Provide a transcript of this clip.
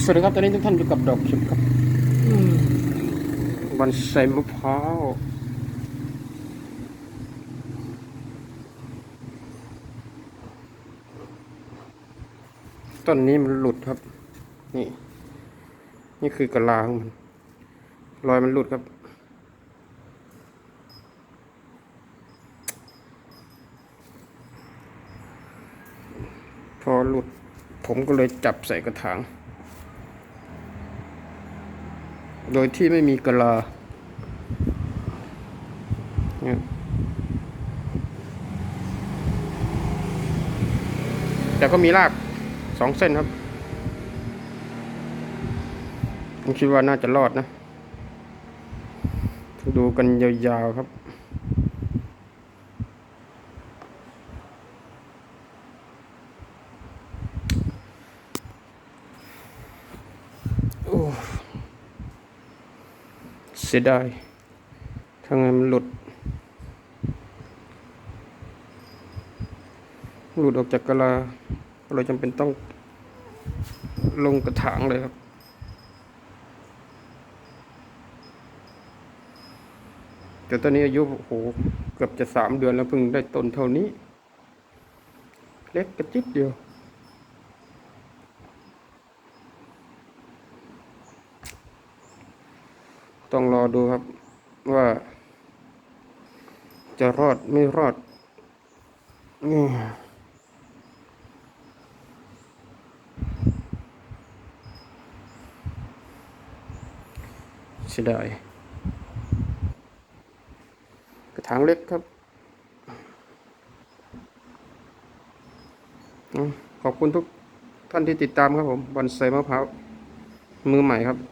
สวัสดีครับตอนนี้ทุกท่านอยู่กับดอกเข็มครับอืมวันใส่มะพร้าวต้นนี้มันหลุดครับ นี่ นี่คือกะลาของมันรอยมันหลุดครับ พอหลุด ผมก็เลยจับใส่กระถาง โดยที่ไม่มีกะลาแต่ก็มีรากสองเส้นครับ ผมคิดว่าน่าจะรอดนะ ดูกันยาวๆครับ สียดายถ้าไงมันหลุด หลุดออกจากกะลา เราจำเป็นต้องลงกระถางเลยครับแต่ตอนนี้อายุโอ้โหเกือบจะสามเดือนแล้วเพิ่งได้ต้นเท่านี้ เล็กกระจิบเดียว ต้องรอดูครับว่า จะรอดไม่รอดนี่เสียดายกระถางเล็กครับขอบคุณทุกท่านที่ติดตามครับผมบอนไซมะพร้าวมือใหม่ครับ